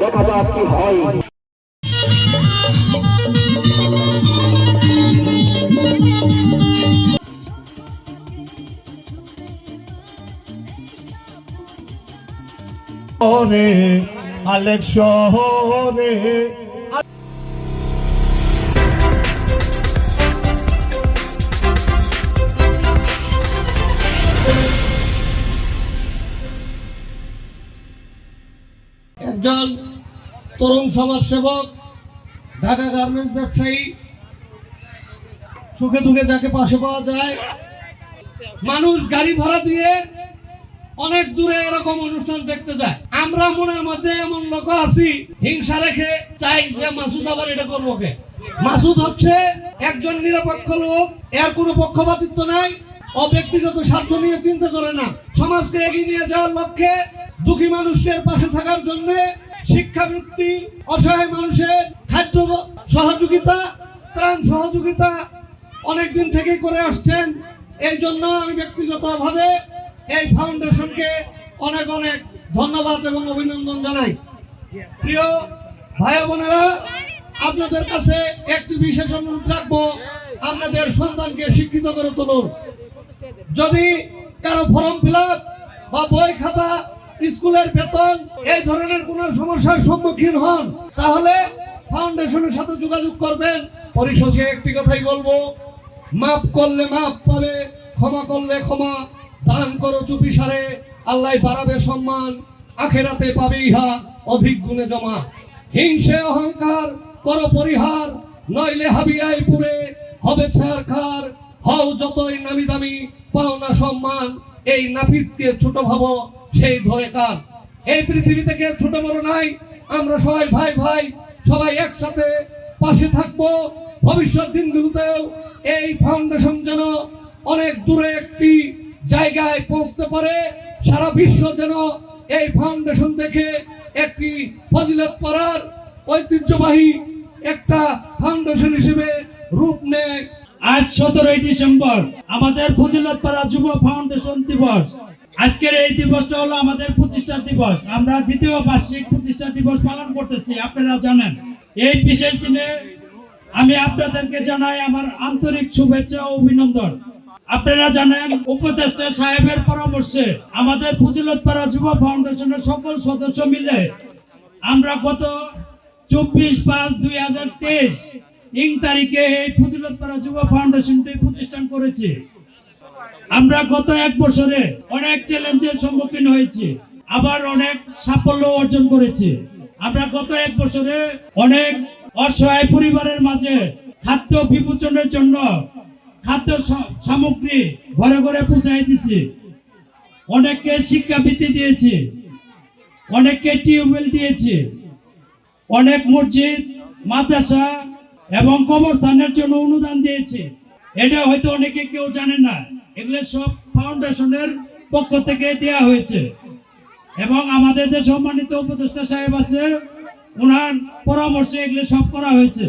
দেখা যাক কি হয়। একজন তরুণ সমাজসেবক ঢাকা গার্মেন্টস ব্যবসায়ী। সুখে দুঃখে যাকে পাশে পাওয়া যায়। মানুষ গাড়ি ভাড়া দিয়ে অনেক দূরে এরকম অনুষ্ঠান দেখতে যায়। আমরা মনের মধ্যে এমন লোক আছি, হিংসা রেখে চাই যে মাসুদ আবার এটা করব কে? মাসুদ হচ্ছে একজন নিরপেক্ষ লোক, এর কোনো পক্ষপাতিত্ব নাই। ও ব্যক্তিগত স্বার্থ নিয়ে চিন্তা করে না। সমাজকে এগিয়ে নিয়ে যাওয়ার লক্ষ্যে দুঃখী মানুষের পাশে থাকার জন্য শিক্ষাবৃত্তি, অসহায় মানুষের খাদ্য সহযোগিতা, ত্রাণ সহযোগিতা অনেক দিন থেকে করে আসছেন। এই জন্য আমি ব্যক্তিগতভাবে এই ফাউন্ডেশনকে অনেক অনেক ধন্যবাদ এবং অভিনন্দন জানাই। প্রিয় ভাই বোনেরা, আপনাদের কাছে একটি বিশেষ অনুরোধ রাখব, আপনাদের সন্তানকে শিক্ষিত করে তুলুন। যদি কারও ফর্ম ফিল বা বই খাতা স্কুলের বেতন, এই ধরনের কোন সমস্যার সম্মুখীন হন, তাহলে ফাউন্ডেশনের সাথে যোগাযোগ করবেন। পরিশেষে একটি কথাই বলব, মাফ করলে মাফ পাবে, ক্ষমা করলে ক্ষমা, দান করো চুপি সারে, আল্লাহ বাড়াবে সম্মান, আখেরাতে পাবে ইহা অধিক গুণে জমা। হিংসে অহংকার, করো পরিহার, নইলে হাবিয়াই পুরে হবে ছাড় খার হও যতই নামি দামি, পাও না সম্মান। এই নাপিতকে ছোট ভাবো, সেই ধরে কান এই পৃথিবী থেকে ছোট বড় নাই? আমরা সবাই ভাই ভাই, সবাই একসাথে পাশে থাকব। ভবিষ্যৎ দিনগুলোতেও এই ফাউন্ডেশন যেন অনেক দূরে একটি জায়গায় পৌঁছতে পারে। সারা বিশ্ব যেন এই ফাউন্ডেশন থেকে একটি ফজিলত পাড়ার ঐতিহ্যবাহী একটা ফাউন্ডেশন হিসেবে রূপ নেয়। আজ সতেরোই ডিসেম্বর আমাদের ফজিলত পাড়া যুব ফাউন্ডেশন দিবস। আজকের এই দিবসটা হলো আমাদের প্রতিষ্ঠা দিবস। আমরা দ্বিতীয় বার্ষিক প্রতিষ্ঠা দিবস পালন করতেছি, আপনারা জানেন। এই বিশেষ দিনে আমি আপনাদেরকে জানাই আমার আন্তরিক শুভেচ্ছা ও অভিনন্দন। আপনারা জানেন, উপদেষ্টা সাহেবের পরামর্শে আমাদের ফজিলত পাড়া যুব ফাউন্ডেশনের সকল সদস্য মিলে আমরা গত চব্বিশ পাঁচ দুই হাজার তেইশ ইং তারিখে এই ফজিলতপাড়া যুব ফাউন্ডেশনটি প্রতিষ্ঠান করেছে। আমরা গত এক বছরে অনেক চ্যালেঞ্জের সম্মুখীন হয়েছি, আবার অনেক সাফল্য অর্জন করেছি। আমরা গত এক বছরে অনেক অসহায় পরিবারের মাঝে খাদ্য বিমোচনের জন্য খাদ্য সামগ্রী ঘরে ঘরে পৌঁছাই দিছি। অনেককে শিক্ষাবৃত্তি দিয়েছি, অনেককে টিউবওয়েল দিয়েছি, অনেক মসজিদ, মাদ্রাসা এবং কবরস্থানের জন্য অনুদান দিয়েছে। এটা হয়তো অনেকে কেউ জানে না। এগুলো সব ফাউন্ডেশনের পক্ষ থেকে দেওয়া হয়েছে। এবং আমাদের যে সম্মানিত উপদেষ্টা সাহেব আছে ওনার পরামর্শে এগুলো সব করা হয়েছে।